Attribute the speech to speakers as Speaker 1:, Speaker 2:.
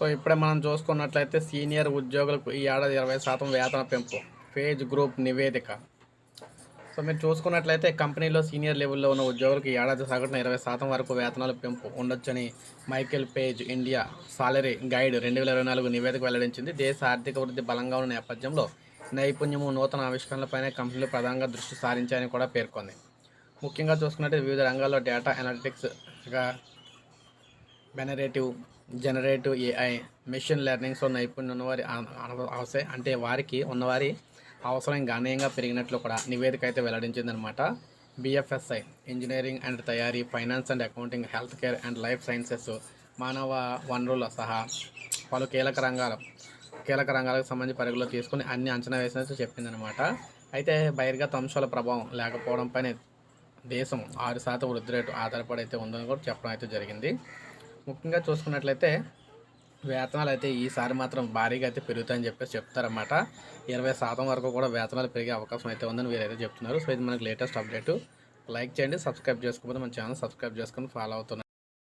Speaker 1: So ఇప్పుడే మనం చూసుకున్నట్లయితే సీనియర్ ఉద్యోగులకు ఈ ఏడాది ఇరవై శాతం వేతన పెంపు. ఫేజ్ గ్రూప్ నివేదిక. సో మీరు చూసుకున్నట్లయితే కంపెనీలో సీనియర్ లెవెల్లో ఉన్న ఉద్యోగులకు ఈ ఏడాది సగటున ఇరవై శాతం వరకు వేతనాల పెంపు. ఉండొచ్చని Michael Page India salary guide రెండు వేల ఇరవై నాలుగు నివేదిక వెల్లడించింది. దేశ ఆర్థిక వృద్ధి బలంగా ఉన్న నేపథ్యంలో నైపుణ్యము నూతన ఆవిష్కరణలపైనే కంపెనీలు ప్రధానంగా దృష్టి సారించాయని కూడా పేర్కొంది. ముఖ్యంగా చూసుకున్నట్లయితే వివిధ రంగాల్లో డేటా అనలిటిక్స్గా జనరేటివ్ జనరేటివ్ ఏఐ మెషిన్ లెర్నింగ్స్లో నైపుణ్యం ఉన్నవారి అవసరం అంటే వారికి ఉన్నవారి అవసరం గణనీయంగా పెరిగినట్లు కూడా నివేదిక అయితే వెల్లడించిందనమాట బిఎఫ్ఎస్ఐ ఇంజనీరింగ్ అండ్ తయారీ finance and accounting health care and life sciences మానవ వనరుల సహా పలు కీలక రంగాలు కీలక రంగాలకు సంబంధించి పరిగణలో తీసుకుని అన్ని అంచనా వేసినట్టు చెప్పిందనమాట అయితే బహిర్గత అంశాల ప్రభావం లేకపోవడంపైనే దేశం ఆరు శాతం వృద్ధి రేటు ఆధారపడి అయితే ఉందని కూడా చెప్పడం అయితే జరిగింది. ముఖ్యంగా చూసుకున్నట్లయితే వేతనాలు అయితే ఈసారి మాత్రం భారీగా అయితే పెరుగుతాయని చెప్పేసి చెప్తారన్నమాట. ఇరవై శాతం వరకు కూడా వేతనాలు పెరిగే అవకాశం అయితే ఉందని వీరైతే చెప్తున్నారు. సో ఇది మనకి లేటెస్ట్ అప్డేట్. లైక్ చేయండి సబ్స్క్రైబ్ చేసుకోకపోతే మన ఛానల్ సబ్స్క్రైబ్ చేసుకొని ఫాలో అవుతున్నారు